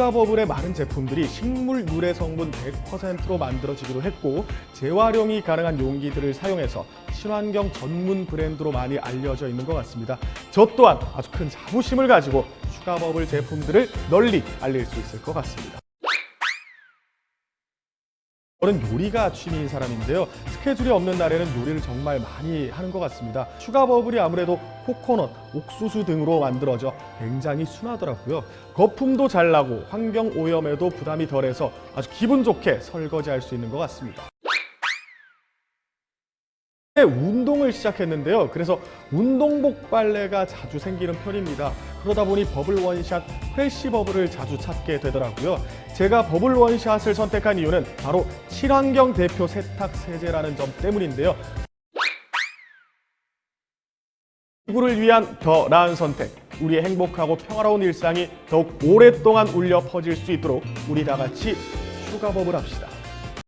슈가버블의 많은 제품들이 식물 유래 성분 100%로 만들어지기로 했고 재활용이 가능한 용기들을 사용해서 친환경 전문 브랜드로 많이 알려져 있는 것 같습니다. 저 또한 아주 큰 자부심을 가지고 슈가버블 제품들을 널리 알릴 수 있을 것 같습니다. 저는 요리가 취미인 사람인데요. 스케줄이 없는 날에는 요리를 정말 많이 하는 것 같습니다. 슈가 버블이 아무래도 코코넛, 옥수수 등으로 만들어져 굉장히 순하더라고요. 거품도 잘 나고 환경 오염에도 부담이 덜해서 아주 기분 좋게 설거지할 수 있는 것 같습니다. 네, 운동을 시작했는데요. 그래서 운동복 빨래가 자주 생기는 편입니다. 그러다 보니 버블 원샷 프레쉬 버블을 자주 찾게 되더라고요. 제가 버블 원샷을 선택한 이유는 바로 친환경 대표 세탁 세제라는 점 때문인데요. 지구를 위한 더 나은 선택. 우리의 행복하고 평화로운 일상이 더욱 오랫동안 울려 퍼질 수 있도록 우리 다 같이 슈가 버블 합시다.